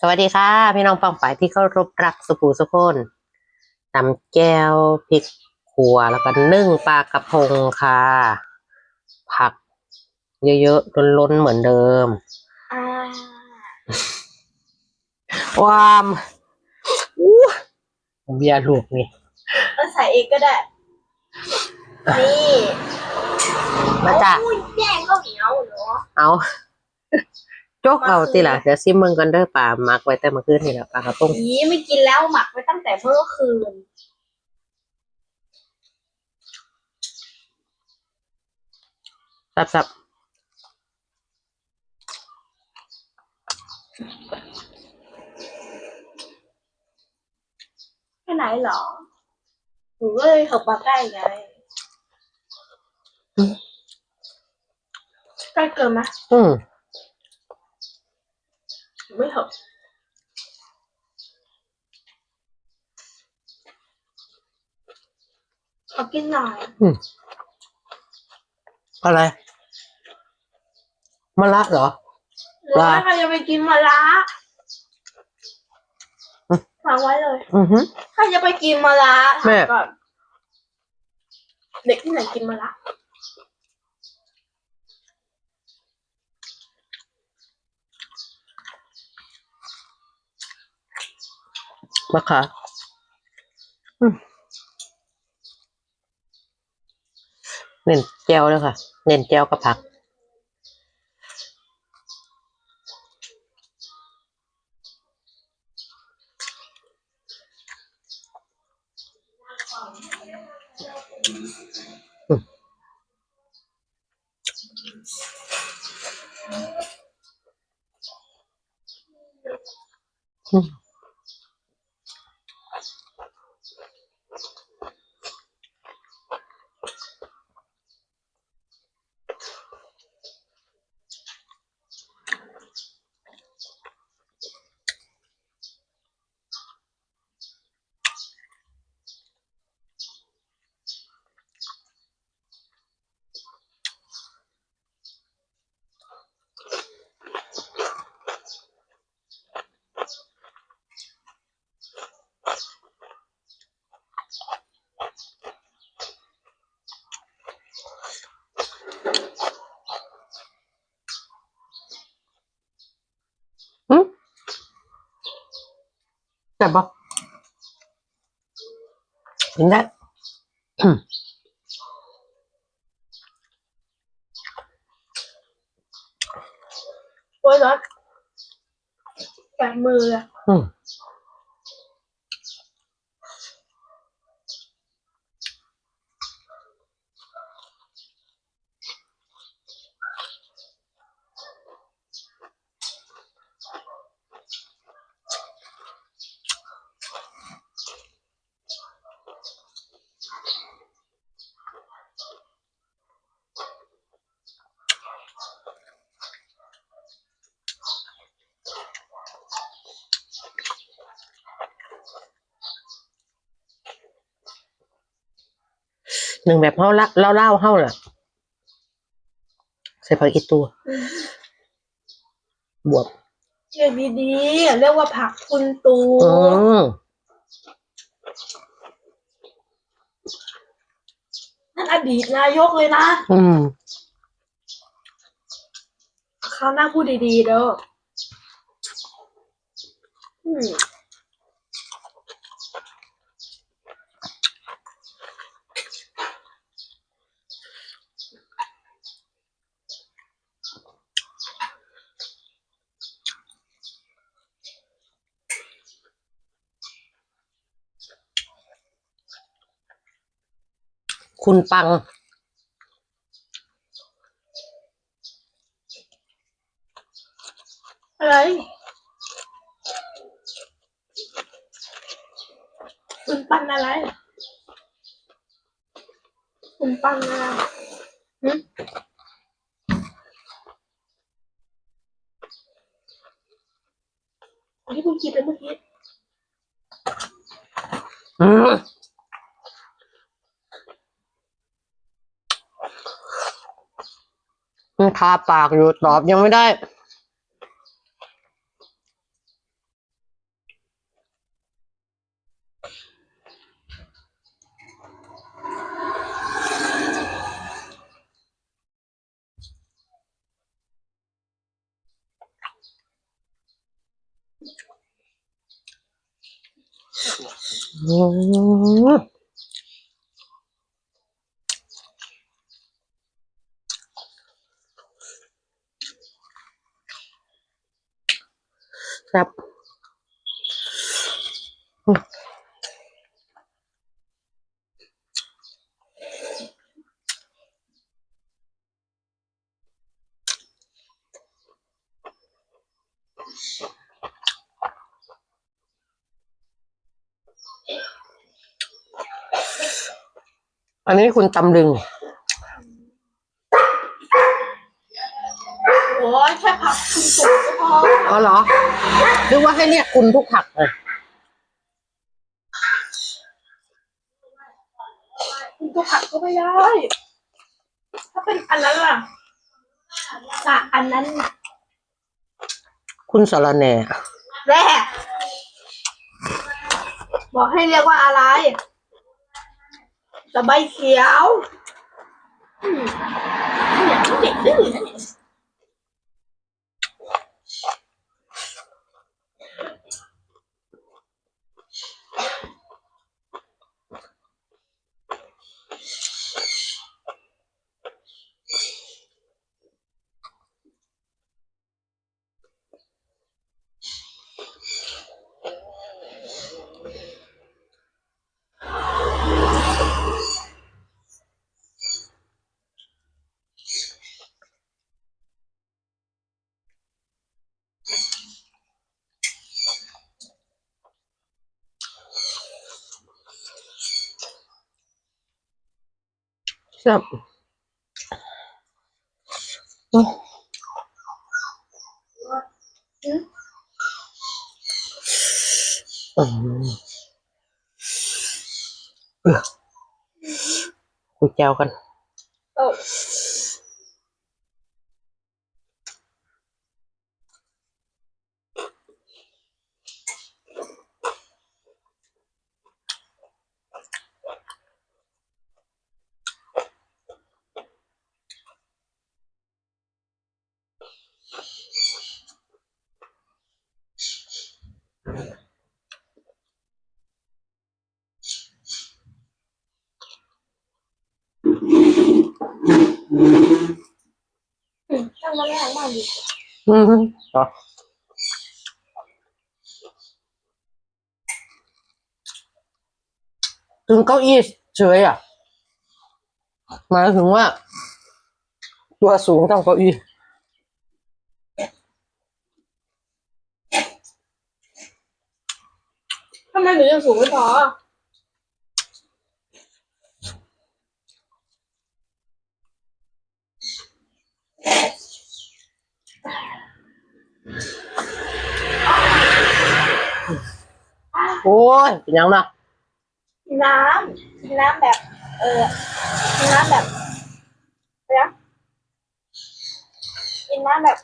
สวัสดีค่ะ พี่น้องฟังฝ่ายที่เคารพรักสุภูสุคนตำแก้วพริกขัวแล้วก็นึ่งปลากระพงค่ะ ผักเยอะๆล้นๆเหมือนเดิมอ่าความอู้เบียร์ลูกนี่เราใส่เองก็ได้ นี่มาจ้ะโอ้ยแย่งข้าวเหนียวเนาะเอา จกเอาติล่ะเดี๋ยวซิมเมืองกันเด้อป่ามักไว้แต่เมื่อคืนนี่แหละปลากระพงอีไม่กินแล้วหมักไว้ตั้งแต่เมื่อคืน สับไปไหนเหรอหนูก็เลยเถกมาใกล้ไงใกล้เกินไหมๆอืมหนู ไม่เถกขอกินหน่อยอะไรมะละเหรอแล้วว่าใครจะไปกินมะระฟังไว้เลย อือฮึ ใครจะไปกินมะระแม่ ถามก่อนเด็กที่ไหนกินมะระ มะขามอืมเน้นแจวเลยค่ะ เน้นแจวกับผัก อืม อืม แต่บปะกินได้อืมโอ้ยร้อนแปะมือเลยอืม หนึ่งแบบเฮาละเล่าเล่าๆเฮาล่ะ ใส่ผักอีตัว บวบเรียกดีๆเรียกว่าผักคุณตูอืมนั่นอดีตนายกเลยนะอืมเขาวหน้าพูดดีๆเด้ออืม คุณปัง อะไร คุณปันอะไร คุณปันอะไรหึที่คุณคิดไปเมื่อกี้ อืม ทาปากอยู่ตอบยังไม่ได้ มครับอืมอันนี้คุณตำลึง โอ้ยแค่ผักคุณสุกก็พอ อ๋อเหรอ หรือว่าให้เรียกคุณทุกผักเลยคุณก็ผักก็ไม่ได้ ถ้าเป็นอันนั้นล่ะอะอันนั้นน่ะคุณสารแหน่แร่บอกให้เรียกว่าอะไรสบายเขียวอืมเนี่ยเด็กดื้อนะเนี่ย ครับอืมอืมเออคุยแจวกัน โอ้ อืมตั้งมาแรกมากดีอืมต่อถึงเก้าอี้เฉยอะหมายถึงว่า ตัวสูงเท่าเก้าอี้ ทำไมหนูยังสูงไม่พอ โอ้ยเป็นยังนะกินน้ำกินน้ำแบบ เออกินน้ำแบบอะไรนะกินน้ำแบบ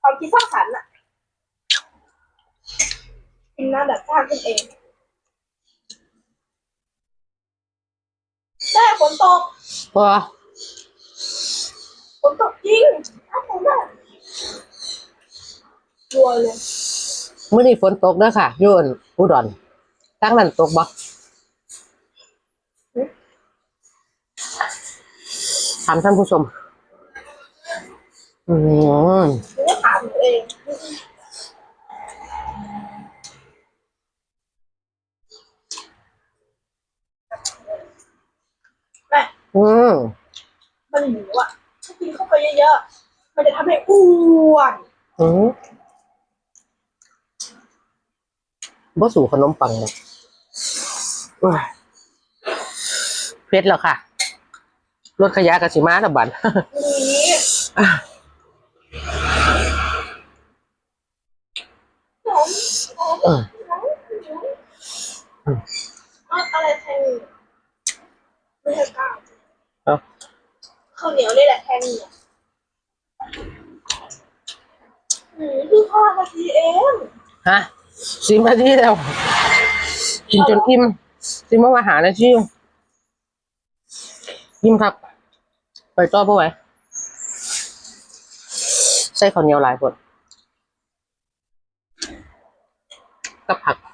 ความคิดสร้างสรรค์อะกินน้ำแบบสร้างขึ้นเองได้ฝนตกพอฝนตกจริงอ้าวฝนอะก ลัวเลยเมื่อนี้ฝนตกเด้อค่ะอยุ่อั่นอุดรทั้งนั้นตกบ่ถามท่านผู้ชม อืมหนูก็ถามหนูเองแม่อืมมันหมูอะถ้ากินเข้าไปเยอะๆ มันจะทำให้อ้วน อืม บ่สู่ขนมปังเลยโอ้ยเพชรแล้วค่ะ รถขยะกับสิมาแล้วบันอมหอะไรแทงไม่ใช่ก้าวเข้าวเหนียวนี่แหละแทงเหนียวอืมพิ่งทอดนาทีเอง ฮะ สิมาที่แล้ว กินจนอิ่มสิมามาหารนะชิวอิ่มครับ ไปต่อปะไหวใส่ข้าวเหนียวหลายคนกับผักข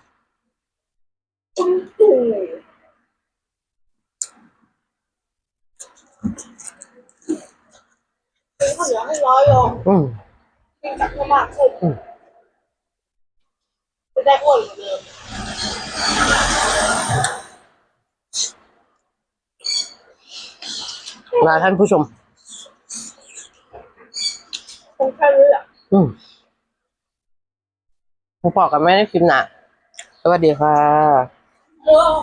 ้าวเหนียวให้น้อยลงอืมกินกับมากขึ้น ได้อ้วนกว่าเดิมลาท่านผู้ชมคงแค่นี้แหละอืมผมบอกกันไม่ได้คลิปหนะสวัสดีค่ะ เออ